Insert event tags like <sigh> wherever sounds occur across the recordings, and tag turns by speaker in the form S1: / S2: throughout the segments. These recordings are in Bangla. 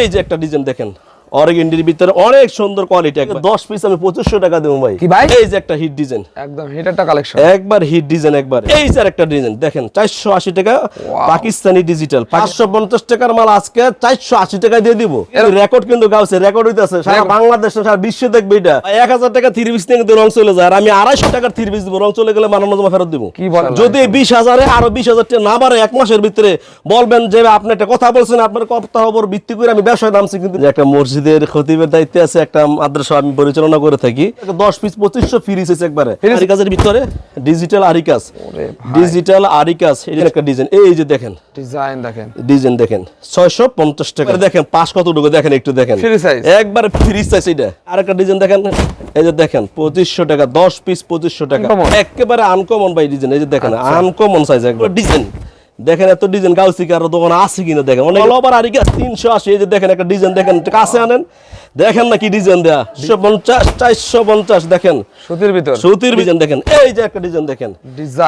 S1: এই যে একটা ডিজাইন দেখেন। অরেগেন্ডির ভিতরে অনেক সুন্দর কোয়ালিটি দশ পিস আমি পঁচিশশো টাকা দেবো ভাই।
S2: কি ভাই?
S1: এই যে একটা হিট ডিজাইন
S2: একদম হিটারটা কালেকশন
S1: একবার হিট ডিজাইন একবার। এই স্যার একটা ডিজাইন দেখেন চারশো আশি টাকা পাকিস্তানি ডিজিটাল পাঁচশো পঞ্চাশ টাকার মাল আজকে চারশো আশি টাকায় দিয়ে দিব। রেকর্ড কিন্তু গাউছে রেকর্ড হইতেছে। সারা বাংলাদেশ সারা বিশ্ব দেখবে এটা। এক হাজার টাকা থ্রি পিস কিন্তু রং চলে যায়। আর আমি আড়াইশো টাকার থ্রি পিস দিব রং চলে গেলে মানানো জমা ফেরত দিব।
S2: কি বলেন?
S1: যদি বিশ হাজারে আরও বিশ হাজার টাকা না বাড়ে এক মাসের ভিতরে বলবেন যে আপনি একটা কথা বলছেন আপনার কথার উপর ভিত্তি করে আমি ব্যবসায় নামছি কিন্তু একটা মসজিদের খতিবের দায়িত্বে আছে একটা মাদ্রাসা আমি পরিচালনা করে থাকি। দশ পিস পঁচিশশো ফ্রিজ আছে একবারে? আরিকাজের ভিতরে ডিজিটাল আরিকাস
S2: ওরে
S1: ডিজিটাল আরিকাস এটা একটা ডিজাইন এই যে দেখেন।
S2: ডিজাইন দেখেন।
S1: ডিজাইন দেখেন। ছয়শো পঞ্চাশ টাকা। দেখেন পাঁচ কতটুকু? দেখেন একটু দেখেন? একবার ফ্রি সাইজ এটা। আরেকটা ডিজাইন দেখেন। এই যে দেখেন পঁচিশশো টাকা দশ পিস পঁচিশশো টাকা। একেবারে আনকমন ভাই ডিজাইন এই যে দেখেন। আনকমন সাইজ একবার। ডিজাইন দেখেন এত ডিজাইন গাউসি কারও দোকানে আছে কিনা দেখেন। অনেক আবার আর তিনশো আশি এই যে দেখেন একটা ডিজাইন দেখেন কাছে আনেন। দেখেন না কি ডিজাইন দেয়া। দুশো পঞ্চাশ চারশো পঞ্চাশ দেখেন।
S2: সুতির ভিতর।
S1: সুতির ডিজাইন দেখেন। এই যে একটা ডিজাইন দেখেন।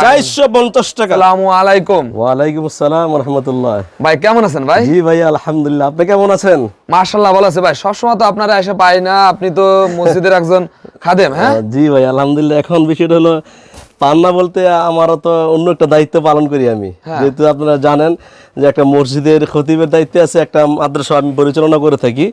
S1: চারশো পঞ্চাশ টাকা।
S2: আসসালামু আলাইকুম।
S1: ওয়ালাইকুম আসসালাম রহমতুল্লাহ।
S2: ভাই কেমন আছেন ভাই?
S1: জি ভাই আলহামদুলিল্লাহ। আপনি কেমন আছেন?
S2: মার্শাল্লাহ ভালো আছে ভাই। সবসময় তো আপনারা এসে পাই না। আপনি তো মসজিদের একজন খাদেম হ্যাঁ?
S1: জি ভাই আলহামদুলিল্লাহ। এখন বিষয়টা হলো পান্না বলতে আমারও তো অন্য একটা দায়িত্ব পালন করি আমি
S2: হ্যাঁ।
S1: যেহেতু আপনারা জানেন যে একটা মসজিদের খতিবের দায়িত্বে আছে একটা মাদ্রাসা আমি পরিচালনা করে থাকি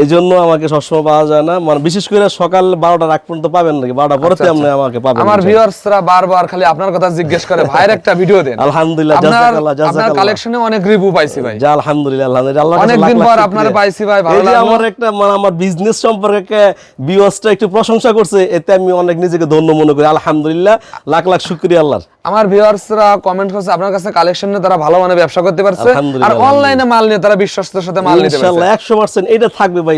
S1: এই জন্য আমাকে সবসময় পাওয়া যায় না। মানে বিশেষ করে সকাল বারোটার আগ পর্যন্ত পাবেন নাকি? বারোটা পরে আপনি আমাকে পাবেন
S2: আচ্ছা, আমার ভিউয়ার্সরা বারবার খালি আপনার কথা জিজ্ঞেস করে ভাইয়ের একটা ভিডিও দেন।
S1: আলহামদুলিল্লাহ জাজাকাল্লাহ
S2: আপনার কালেকশনে অনেক রিভিউ পাইছি ভাই।
S1: যা আলহামদুলিল্লাহ আলহামদুলিল্লাহ লাখ লাখ
S2: পর। আপনারে পাইছি ভাই, ভালো লাগল।
S1: আমার একটা মানে আমার বিজনেস সম্পর্কে বিওসটা একটু প্রশংসা করছে এতে আমি অনেক নিজেকে ধন্য মনে করি। আলহামদুলিল্লাহ লাখ লাখ শুকরিয়া আল্লাহর।
S2: আমার ভিউয়ার্সরা কমেন্ট করছে আপনার কাছে কালেকশন নিয়ে তারা ভালো মানে ব্যবসা করতে পারছে আর অনলাইনে মাল নিয়ে তারা বিশ্বস্তর সাথে মাল নিতে পারছে।
S1: ইনশাআল্লাহ
S2: পারছে
S1: 100% এটা থাকবে ভাই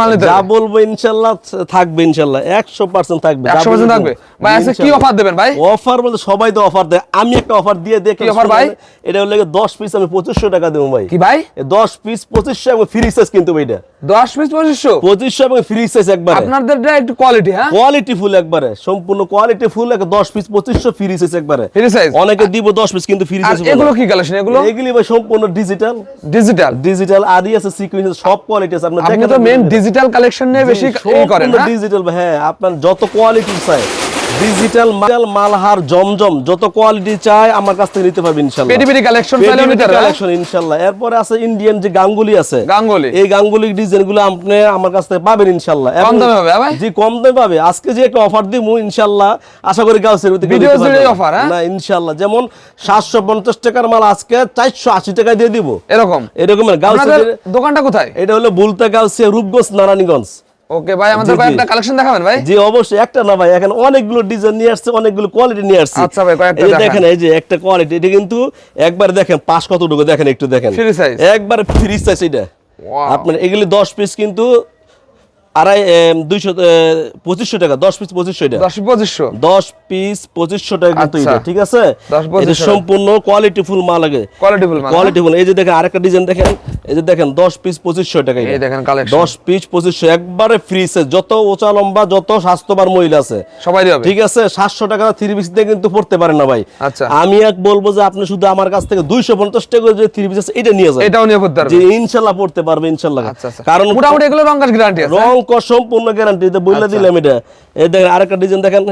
S2: মাল নিতে
S1: যা বলব ইনশাআল্লাহ থাকবে ইনশাআল্লাহ 100% থাকবে। যা
S2: 100% থাকবে। ভাই আজকে কি অফার দেবেন ভাই?
S1: অফার বলতে সবাই তো অফার দেয়। আমি একটা অফার দিয়ে দেখি
S2: offer ভাই?
S1: এটা হলো 10 পিস আমি 2500 টাকা দেবো ভাই।
S2: কি ভাই?
S1: 10 পিস 2500 এবং ফ্রি সাইজ কিন্তু ভাই এটা।
S2: দশ পিস পঁচিশশো?
S1: 2500 এবং ফ্রি সাইজ একবারে।
S2: আপনাদের একটু কোয়ালিটি হ্যাঁ?
S1: কোয়ালিটি ফুল একবারে। সম্পূর্ণ কোয়ালিটি ফুল এক 10 পিস 2500 ফ্রি সাইজ একবারে।
S2: Free size?
S1: অনেকে দিব 10 পিস কিন্তু ফ্রি সাইজ
S2: এগুলো কি কালেকশন এগুলো?
S1: এগুলি ভাই সম্পূর্ণ ডিজিটাল
S2: ডিজিটাল
S1: ডিজিটাল আদি আছে সিকোয়েন্স সব কোয়ালিটি আছে আপনি দেখেন
S2: তো মেন ডিজিটাল কালেকশন নিয়ে বেশি ই করেন না
S1: ডিজিটাল হ্যাঁ আপনার যত কোয়ালিটি চাই। ডিজিটাল মাল মালহার জমজম যত কোয়ালিটি চাই আমার কাছ থেকে নিতে ইনশাআল্লাহ
S2: কালেকশন পারবে, হ্যাঁ?
S1: কালেকশন ইনশাআল্লাহ এরপরে আছে ইন্ডিয়ান যে গাঙ্গুলি আছে
S2: গাঙ্গুলি।
S1: এই গাঙ্গুলি আপনি আমার কাছ থেকে পাবেন ইনশাআল্লাহ
S2: কম দামে পাবে, হ্যাঁ ভাই?
S1: জি কম দামে পাবে। আজকে যে একটা অফার দিব ইনশাআল্লাহ আশা করি গাউসের ভিতরে না।
S2: offer, হ্যাঁ?
S1: না ইনশাআল্লাহ যেমন 750 টাকার মাল আজকে 480 টাকায় দিয়ে দিব।
S2: এরকম?
S1: এরকম গাউসের
S2: দোকানটা কোথায়?
S1: এটা হলো বুলতা গাউসিয়া রূপগঞ্জ নারায়ণগঞ্জ।
S2: ওকে ভাই আমাদের। কয়েকটা কালেকশন দেখাবেন ভাই?
S1: জি অবশ্যই। একটা না ভাই এখন অনেকগুলো ডিজাইন নিয়ে আসছে অনেকগুলো কোয়ালিটি নিয়ে আসছে।
S2: আচ্ছা ভাই, কয়েকটা
S1: এই
S2: দেখেন।
S1: এই যে একটা কোয়ালিটি এটা কিন্তু একবার দেখেন কতটুকু? দেখেন একটু দেখেন।
S2: Free size?
S1: একবার ফ্রি সাইজ এটা। আপনার এগুলি দশ পিস কিন্তু আড়াই দুইশো পঁচিশশো টাকা দশ পিস পঁচিশশো এটা।
S2: দশ পঁচিশশো।
S1: দশ পিস পঁচিশশো টাকা কিন্তু
S2: আচ্ছা।
S1: ঠিক আছে?
S2: 10
S1: এটা
S2: 2500
S1: সম্পূর্ণ কোয়ালিটি ফুল মাল লাগে
S2: কোয়ালিটি ফুল
S1: এই যে দেখেন আরেকটা ডিজাইন দেখেন। এই যে দেখেন দশ পিস পঁচিশশো টাকা
S2: এই দেখেন
S1: দশ পিস পঁচিশশো একবারে ফ্রি যত উঁচা লম্বা যত স্বাস্থ্যবান মহিলা আছে।
S2: সবাই
S1: ঠিক আছে? সাতশো টাকা থ্রি পিস দিয়ে কিন্তু পড়তে পারেন না ভাই।
S2: আচ্ছা।
S1: আমি এক বলব যে আপনি শুধু আমার কাছ থেকে দুইশো পঞ্চাশ টাকা যে থ্রি পিস আছে এটা নিয়ে যান।
S2: এটাও নিয়ে পড়তে পারবে
S1: ইনশাল্লাহ পড়তে পারবে ইনশাল্লাহ।
S2: আচ্ছা আচ্ছা।
S1: কারণ
S2: মোটামুটি এগুলো রঙের গ্যারান্টি আছে
S1: রং সম্পূর্ণ গ্যারান্টি বলে
S2: আচ্ছা।
S1: দিলাম এটা। এই দেখেন আরেকটা ডিজাইন দেখেন।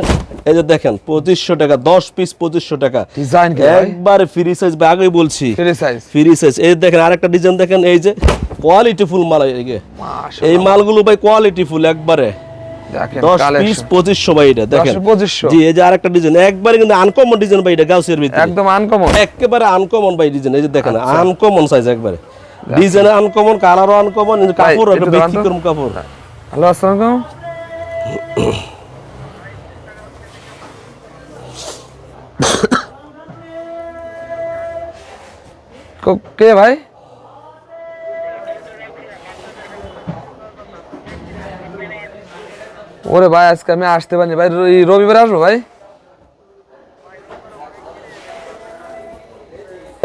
S1: এই যে দেখেন পঁচিশশো টাকা দশ পিস পঁচিশশো টাকা।
S2: ডিজাইন
S1: একবারে ফ্রি সাইজ আগেই বলছি।
S2: ফ্রি সাইজ
S1: ফ্রি সাইজ এই দেখেন আরেকটা ডিজাইন দেখেন এই যে কোয়ালিটি ফুল মাল এই যে। এই মালগুলো ভাই কোয়ালিটি ফুল একবারে।
S2: দেখেন
S1: দশ পিস
S2: কালেকশন
S1: পঁচিশশো ভাই এটা দেখেন। জি এই যে আরেকটা ডিজাইন একবারে কিন্তু আনকমন ডিজাইন ভাই এটা গাউসের ভিতরে।
S2: একদম আনকমন
S1: একেবারে আনকমন ভাই ডিজাইন এই যে দেখেন। আনকমন সাইজ একবারে। ডিজাইন আনকমন কালারও আনকমন কাপড়
S2: একটা
S1: ব্যতিক্রম কাপড়।
S2: হ্যালো আসসালামু আলাইকুম। <coughs> কে ভাই? ওরে ভাই আজকে আমি আসতে পারিনি। ভাই এই রবিবার আসব ভাই?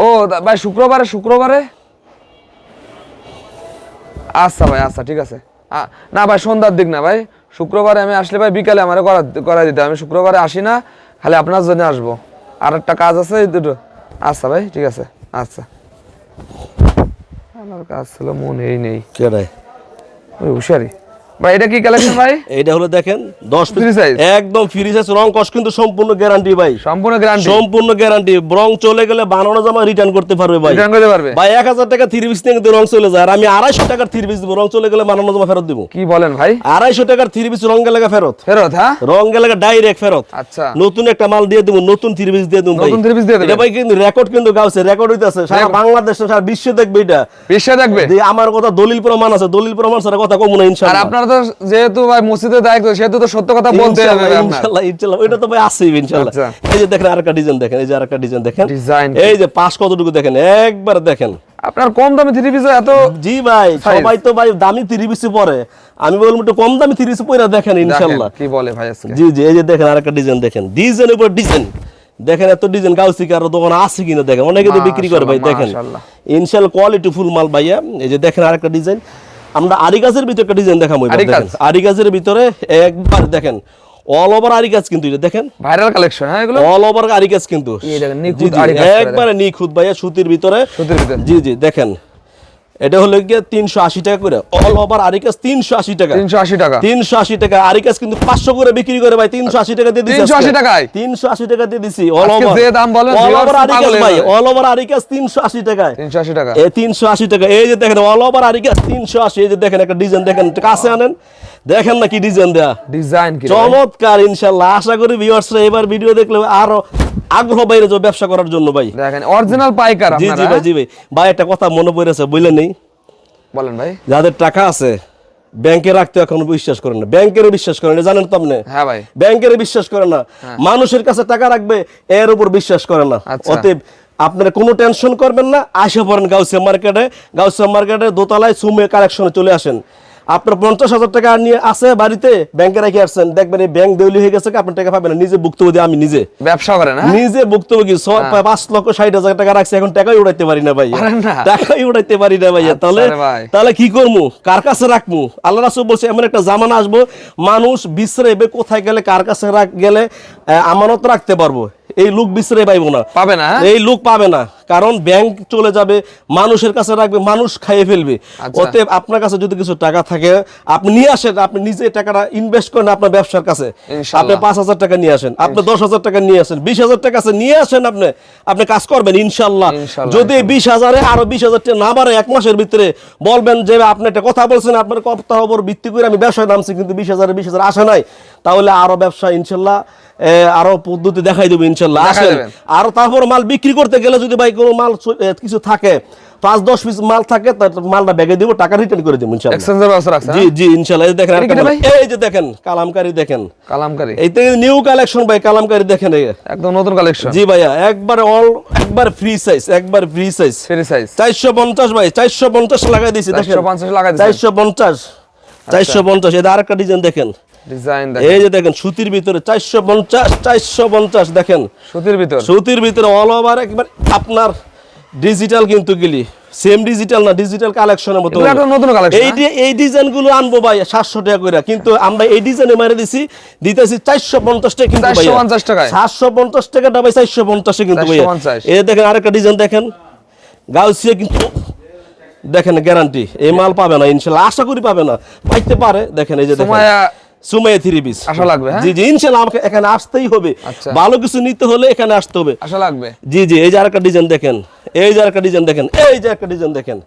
S2: ও ভাই শুক্রবারে শুক্রবারে? আচ্ছা ভাই আচ্ছা ঠিক আছে। না ভাই সন্ধ্যার দিক না ভাই। শুক্রবারে আমি আসলে ভাই বিকালে আমার করা করা দিতে আমি শুক্রবারে আসি না খালি আপনার জন্য আসব। আর একটা কাজ আছে দুটো। আচ্ছা ভাই ঠিক আছে। আচ্ছা। আমার কাজ ছিল মনেই নেই।
S1: কেডাই
S2: ওই হুশিয়ারি। ভাই এটা কি কালেকশন ভাই? <coughs>
S1: এইটা হলো দেখেন দশ পিস
S2: Free
S1: একদম ফ্রি সাইজ রং কস কিন্তু সম্পূর্ণ গ্যারান্টি ভাই।
S2: সম্পূর্ণ গ্যারান্টি
S1: সম্পূর্ণ গ্যারান্টি রং চলে গেলে বানানো জামা রিটার্ন করতে পারবে ভাই।
S2: রিটার্ন করতে পারবে।
S1: ভাই এক হাজার টাকা থ্রি পিস নিয়ে কিন্তু রং চলে যায়। আর আমি আড়াইশো টাকার থ্রি পিস দিব। রং চলে গেলে বানানো জামা ফেরত দিব।
S2: কি বলেন ভাই?
S1: আড়াইশো টাকার থ্রি পিস রং গেলে ফেরত।
S2: ফেরত হ্যাঁ?
S1: রং গেলে ডাইরেক্ট ফেরত।
S2: আচ্ছা।
S1: নতুন একটা মাল দিয়ে দেবো নতুন থ্রি পিস দিয়ে দেবো ভাই।
S2: নতুন three piece দিয়ে দেবেন?
S1: এটা ভাই কিন্তু রেকর্ড কিন্তু গাউছে রেকর্ড হইতাছে। সারা। বাংলাদেশ সারা বিশ্ব দেখবে এটা।
S2: বিশ্বে দেখবে।
S1: আমার কথা দলিল প্রমাণ আছে। দলিল প্রমাণ ছাড়া কথা কমু না
S2: আর আপনারা তো যেহেতু ভাই মসজিদের দায়িত্ব সেহেতু তো সত্য কথা বলতে হবে
S1: ইনশাআল্লাহ, ইনশাআল্লাহ, ইনশাআল্লাহ। তো ভাই আছেই ইনশাআল্লাহ।
S2: আচ্ছা।
S1: এই যে দেখেন আরেকটা ডিজাইন দেখেন এই যে আরেকটা ডিজাইন দেখেন।
S2: Design
S1: এই যে পাশ কতটুকু দেখেন? একবার দেখেন।
S2: আপনার কম দামে থ্রি পিস এত
S1: জি ভাই সবাই তো ভাই দামি থ্রি পিসে পরে। আমি বলব একটু কম দামি থ্রি পিসে পরে দেখেন ইনশাআল্লাহ
S2: কি বলে ভাই আজকে?
S1: জি জি এই যে দেখেন আরেকটা ডিজাইন দেখেন। ডিজাইনের উপর ডিজাইন দেখেন এত ডিজাইন গাউসি কারও দোকানে আছে কিনা দেখেন। অনেকে তো বিক্রি করে ভাই দেখেন। ইনশাল কোয়ালিটি ফুল মাল ভাইয়া। এই যে দেখেন আরেকটা ডিজাইন আমরা আরি গাছের ভিতরে একটা ডিজাইন দেখাবো
S2: আরি
S1: গাছের ভিতরে একবার দেখেন অল ওভার আরি গাছ কিন্তু এটা দেখেন।
S2: ভাইরাল কালেকশন হ্যাঁ এগুলো?
S1: অল ওভার আরি গাছ কিন্তু। একবারে নিখুঁত ভাইয়া সুতির ভিতরে।
S2: সুতির ভিতরে।
S1: জি জি দেখেন। এটা হলো গিয়ে তিনশো আশি টাকা করে অল ওভার আরি গাছ তিনশো আশি টাকা
S2: তিনশো আশি টাকা
S1: তিনশো আশি টাকা আরিকাস কিন্তু পাঁচশো করে বিক্রি করে ভাই তিনশো আশি টাকা দিয়ে দিচ্ছি
S2: 380 টাকায়?
S1: তিনশো আশি টাকা দিয়ে দিছি অল ওভার
S2: যে দাম বলেন,
S1: অল ওভার আরিকাস ভাই অল ওভার আরিকাস তিনশো আশি টাকায়
S2: তিনশো আশি টাকা
S1: এই তিনশো আশি টাকা এই যে দেখেন অল ওভার আরিকাস তিনশো আশি এই যে দেখেন একটা ডিজাইন দেখেন কাছে আনেন দেখেন না কি ডিজাইন দেয়া
S2: ডিজাইন
S1: চমৎকার ইনশাল্লাহ আশা করি ভিউয়ার্সরা এবার ভিডিও দেখলে আরও আগ্রহ বাইরে যাবে ব্যবসা করার জন্য ভাই।
S2: দেখেন অরিজিনাল পাইকার
S1: জি জি ভাই জি ভাই। ভাই একটা কথা মনে পড়েছে বুঝলেন নেই
S2: বলেন ভাই।
S1: যাদের টাকা আছে ব্যাংকে রাখতে এখন বিশ্বাস করেন না। ব্যাংকেরও বিশ্বাস করেন না জানেন তো আপনি?
S2: হ্যাঁ ভাই।
S1: ব্যাংকের বিশ্বাস করে না। মানুষের কাছে টাকা রাখবে এর উপর বিশ্বাস করে না।
S2: আচ্ছা।
S1: অতএব আপনারা কোনো টেনশন করবেন না আসে পড়েন গাউসিয়া মার্কেটে। গাউসিয়া মার্কেটে দোতলায় সুমে কালেকশনে চলে আসেন। আপনার পঞ্চাশ হাজার টাকা নিয়ে আছে বাড়িতে ব্যাংকে রেখে আসছেন। দেখবেন এই ব্যাংক দেউলি হয়ে গেছে আপনার টাকা পাবেন নিজে ভুক্তভোগী আমি নিজে।
S2: ব্যবসা করেন হ্যাঁ
S1: নিজে ভুক্তভোগী ছয় পাঁচ লক্ষ ষাট হাজার টাকা রাখছি এখন টাকাই উড়াইতে পারি না ভাই? টাকাই উড়াইতে পারি না ভাইয়া।
S2: আচ্ছা
S1: তাহলে তাহলে কি করব কার কাছে রাখব আল্লাহ রাসুল বলছে এমন একটা জামানা আসব মানুষ বিশ্রেবে কোথায় গেলে কার কাছে রাখ গেলে আমানত রাখতে পারব। এই লোক বিশ্রে পাইবো না।
S2: পাবে না হ্যাঁ?
S1: এই লোক পাবে না। কারণ ব্যাংক চলে যাবে মানুষের কাছে রাখবে মানুষ খাইয়ে ফেলবে।
S2: আচ্ছা।
S1: অতএব আপনার কাছে যদি কিছু টাকা থাকে আপনি নিয়ে আসেন আপনি নিজে টাকাটা ইনভেস্ট করেন আপনার ব্যবসার কাছে। আপনি পাঁচ হাজার টাকা নিয়ে আসেন আপনি দশ হাজার টাকা নিয়ে আসেন বিশ হাজার টাকা আছে নিয়ে আসেন আপনি আপনি কাজ করবেন ইনশাল্লাহ। যদি বিশ হাজারে আরও বিশ হাজার টাকা না বাড়ে এক মাসের ভিতরে বলবেন যে আপনি একটা কথা বলছেন আপনার কথার উপর ভিত্তি করে আমি ব্যবসায় নামছি কিন্তু বিশ হাজারে বিশ হাজার আসে নাই তাহলে আরও ব্যবসা ইনশাল্লাহ আরও পদ্ধতি দেখাই দেবো ইনশাল্লাহ।
S2: দেখাই
S1: আসেন। আর তারপর মাল বিক্রি করতে গেলে যদি ভাই কোনো মাল কিছু থাকে পাঁচ দশ পিস মাল থাকে মালটা ব্যাগে দিব টাকা রিটার্ন করে দেবো ইনশাল্লাহ
S2: ব্যবস্থা রাখছে
S1: জি জি ইনশাল্লাহ দেখেন। এই যে দেখেন কালামকারি দেখেন।
S2: কালামকারি।
S1: এইটা নিউ কালেকশন ভাই কালামকারি দেখেন
S2: একদম নতুন কালেকশন
S1: জি ভাইয়া একবার অল একবার ফ্রি সাইজ একবার ফ্রি সাইজ
S2: ফ্রি সাইজ
S1: চারশো পঞ্চাশ ভাই চারশো পঞ্চাশ লাগাই দিয়েছি দেখেন।
S2: 450 লাগাই দিছেন।
S1: চারশো পঞ্চাশ চারশো পঞ্চাশ। এটা আরেকটা ডিজাইন দেখেন।
S2: ডিজাইন
S1: এই যে দেখেন সুতির ভিতরে চারশো পঞ্চাশ চারশো পঞ্চাশ দেখেন।
S2: সুতির ভিতর?
S1: সুতির ভিতরে অল ওভার একবার আপনার ডিজিটাল কিন্তু গেলি সেম ডিজিটাল না ডিজিটাল কালেকশনের মতো
S2: নতুন কালেকশন
S1: এই এই ডিজাইনগুলো আনব ভাই সাতশো টাকা করে কিন্তু আমরা এই ডিজাইনে মারে দিছি দিতেছি চারশো পঞ্চাশ টাকা কিন্তু
S2: 450
S1: টাকাটা ভাই চারশো পঞ্চাশে কিন্তু
S2: 450
S1: এই দেখেন আরেকটা ডিজাইন দেখেন। গাউসিয়া কিন্তু দেখেন গ্যারান্টি এই মাল পাবে না ইনশাল্লাহ। আশা করি পাবে না। পাইতে পারে দেখেন এই যে দেখেন।
S2: Sumaiya
S1: Sumaiya three piece.
S2: আসা লাগবে?
S1: জি জি ইনশাল্লাহ আমাকে এখানে আসতেই হবে। ভালো কিছু নিতে হলে এখানে আসতে হবে।
S2: আশা লাগবে।
S1: জি জি এই যে আরেকটা ডিজাইন দেখেন এই যে আরেকটা ডিজাইন দেখেন এই যে একটা ডিজাইন দেখেন।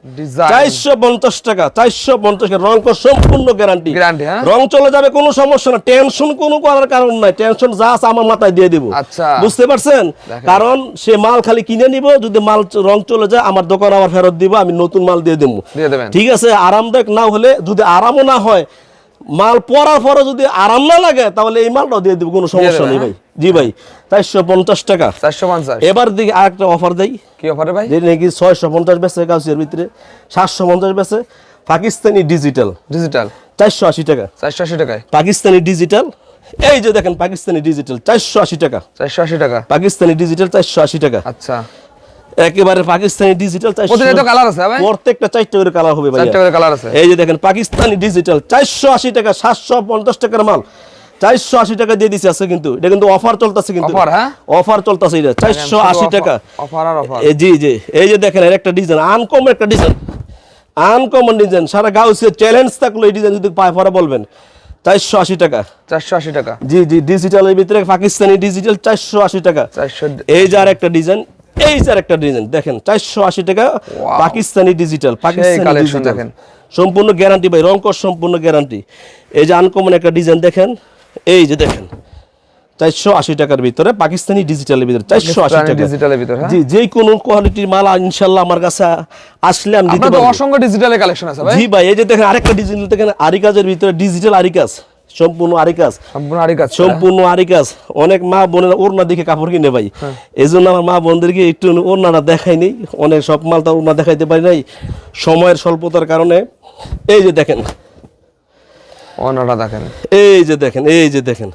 S1: চারশো পঞ্চাশ টাকা চারশো পঞ্চাশ টাকা রং সম্পূর্ণ গ্যারান্টি
S2: Guarantee?
S1: রং চলে যাবে কোনো সমস্যা না টেনশন কোনো করার কারণ নাই টেনশন যা আছে আমার মাথায় দিয়ে দিব।
S2: আচ্ছা।
S1: বুঝতে পারছেন? কারণ সে মাল খালি কিনে নিব যদি মাল রং চলে যায় আমার দোকান আবার ফেরত দিব আমি নতুন মাল দিয়ে দেবো। ঠিক আছে আরামদায়ক না হলে যদি আরামও না হয় মাল পরার পরে যদি আরাম না লাগে তাহলে এই মালটাও দিয়ে দিব কোনো সমস্যা নেই
S2: হ্যাঁ?
S1: ভাই। জি ভাই চারশো পঞ্চাশ টাকা।
S2: চারশো পঞ্চাশ?
S1: এবার দিকে আরেকটা অফার দেই।
S2: কি অফারে ভাই?
S1: যে নাকি ছয়শো পঞ্চাশ বেচে গাছের ভিতরে সাতশো পঞ্চাশ বেচে পাকিস্তানি ডিজিটাল
S2: ডিজিটাল
S1: চারশো আশি টাকা।
S2: চারশো আশি টাকায়?
S1: পাকিস্তানি ডিজিটাল এই যে দেখেন পাকিস্তানি ডিজিটাল চারশো আশি টাকা।
S2: চারশো আশি টাকা?
S1: পাকিস্তানি ডিজিটাল চারশো আশি টাকা।
S2: আচ্ছা।
S1: একেবারে পাকিস্তানি ডিজিটাল
S2: প্রতিটা তো কালার আছে ভাই।
S1: প্রত্যেকটা চারটে করে কালার হবে ভাই
S2: চারটে করে কালার আছে।
S1: এই যে দেখেন পাকিস্তানি ডিজিটাল চারশো আশি টাকা সাতশো পঞ্চাশ টাকার মাল। চারশো আশি টাকা দিয়ে দিছে আছে কিন্তু। এটা কিন্তু অফার চলতেছে কিন্তু।
S2: Offer, হ্যাঁ?
S1: অফার চলতেছে এটা চারশো আশি টাকা।
S2: অফার আর অফার
S1: এই জি জি। এই যে দেখেন এর একটা ডিজাইন আনকমন একটা ডিজাইন আনকমন ডিজাইন সারা গাউসে চ্যালেঞ্জ থাকল এই ডিজাইন যদি পায় পরে বলবেন। চারশো আশি টাকা।
S2: চারশো আশি টাকা।
S1: জি জি ডিজিটালের ভিতরে পাকিস্তানি ডিজিটাল চারশো আশি টাকা।
S2: চারশো
S1: এই যে আর একটা ডিজাইন এই আর একটা ডিজাইন দেখেন চারশো আশি টাকা পাকিস্তানি ডিজিটাল পাকিস্তানি
S2: দেখেন।
S1: সম্পূর্ণ গ্যারান্টি ভাই রংকর সম্পূর্ণ গ্যারান্টি এই যে আনকমন একটা ডিজাইন দেখেন এই যে দেখেন চারশো আশি টাকার ভিতরে পাকিস্তানি ডিজিটালের ভিতরে চারশো আশি টাকা।
S2: ডিজিটালের ভিতরে, হ্যাঁ?
S1: জি যে কোনো কোয়ালিটির মাল ইনশাল্লাহ আমার কাছে আসলে আমি দিতে পারব।
S2: অসংখ্য ডিজিটালের কালেকশন আছে ভাই।
S1: জি ভাই এই যে দেখেন আরেকটা ডিজিটাল দেখেন আরিকাজের ভিতরে ডিজিটাল আরিকাজ। সম্পূর্ণ আরিকাজ
S2: সম্পূর্ণ আরি কাজ সম্পূর্ণ
S1: সম্পূর্ণ আরিকাজ অনেক মা বোনেরা ওড়না দেখে কাপড় কিনে ভাই। এই জন্য আমার মা বোনদেরকে একটু ওড়নাটা দেখাই নেই। অনেক সব মাল তো ওড়না দেখাইতে পারি নাই। সময়ের স্বল্পতার কারণে। এই যে দেখেন।
S2: অন্যটা দেখেন।
S1: এই যে দেখেন এই যে দেখেন।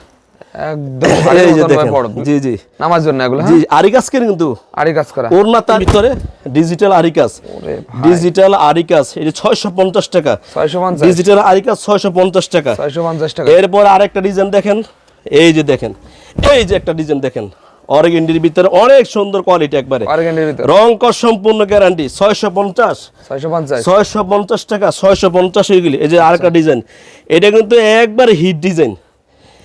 S2: একদম
S1: এই যে
S2: আরির মতন ভাই
S1: দেখেন
S2: বড়।
S1: জি জি।
S2: নামার জন্য এগুলো
S1: জি
S2: হ্যাঁ?
S1: আরিকাজ কিন্তু?
S2: আরি করা।
S1: ওড়না তার ভিতরে ডিজিটাল এটা ছয়শো পঞ্চাশ টাকা। ডিজিটাল টাকা। এরপর আরেকটা ডিজাইন দেখেন। এই যে দেখেন। এই যে একটা ডিজাইন দেখেন। অর্গেন্ডির ভিতরে অনেক সুন্দর কোয়ালিটি একবারে।
S2: ভিতরে।
S1: রং কর সম্পূর্ণ গ্যারান্টি ছয়শো পঞ্চাশ।
S2: ছয়শো পঞ্চাশ।
S1: ছয়শো পঞ্চাশ টাকা ছয়শো পঞ্চাশ এগুলি। এই যে আরেকটা ডিজাইন। এটা কিন্তু একবার হিট ডিজাইন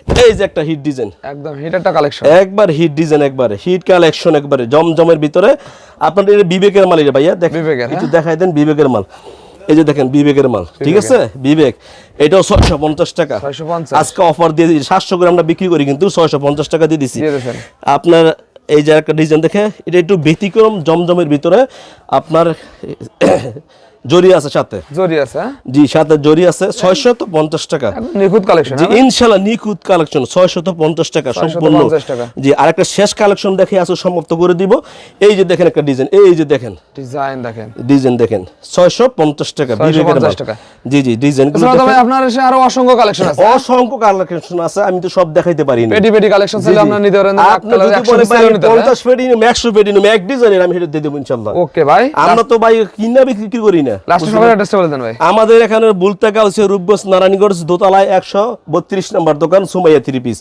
S1: এই যে একটা হিট ডিজাইন
S2: একদম হিটারটা কালেকশন
S1: একবার হিট ডিজাইন একবারে হিট কালেকশন একবারে জমজমের ভিতরে। আপনাদের এটা বিবেকের মাল এটা ভাইয়া দেখ
S2: বিবেকের,
S1: একটু দেখাই দেন বিবেকের মাল। এই যে দেখেন বিবেকের মাল ঠিক আছে? বিবেক এটাও ছয়শো পঞ্চাশ টাকা। আজকে অফার দিয়ে দিচ্ছি সাতশো গ্রাম আমরা বিক্রি করি কিন্তু ছয়শো পঞ্চাশ টাকা দিয়ে দিছি। আপনার এই যে একটা ডিজাইন দেখে এটা একটু ব্যতিক্রম জমজমের ভিতরে। আপনার জরি আছে সাথে?
S2: জরি আছে হ্যাঁ?
S1: জি সাথে জরি আছে ছয়শো তো পঞ্চাশ টাকা।
S2: একদম নিখুঁত কালেকশন
S1: জি ইনশাল্লাহ নিখুঁত কালেকশন ছয়শো তো পঞ্চাশ টাকা সম্পূর্ণ। জি আরেকটা শেষ কালেকশন দেখে আসো সমাপ্ত করে দিব। এই যে দেখেন একটা ডিজাইন এই যে দেখেন।
S2: ডিজাইন দেখেন।
S1: ডিজাইন দেখেন ছয়শো পঞ্চাশ টাকা
S2: 650 টাকা।
S1: জি জি ডিজাইন
S2: ভাই আপনার এসে আরও অসংখ্য কালেকশন আছে
S1: অসংখ্য কালেকশন আছে আমি তো সব দেখাইতে পারি না।
S2: পেটি পেটি কালেকশন। নিতে পারেন
S1: আপনি যদি পেটি নিম একশো পেটি নিম এক ডিজাইনের আমি সেটা দিয়ে দেবো ইনশাল্লাহ
S2: ওকে ভাই
S1: আমরা তো ভাই কিনা বিক্রি করি না।
S2: লাস্টে সবাই অ্যাড্রেসটা বলে দেন ভাই।
S1: আমাদের এখানে বুলতাকা হচ্ছে রূপগঞ্জ নারায়ণগঞ্জ দোতলায় একশো বত্রিশ নম্বর দোকান সুমাইয়া থ্রি পিস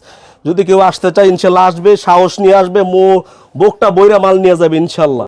S1: যদি কেউ আসতে চায় ইনশাল্লাহ আসবে সাহস নিয়ে আসবে মো বোকটা বইরা মাল নিয়ে যাবে ইনশাল্লাহ।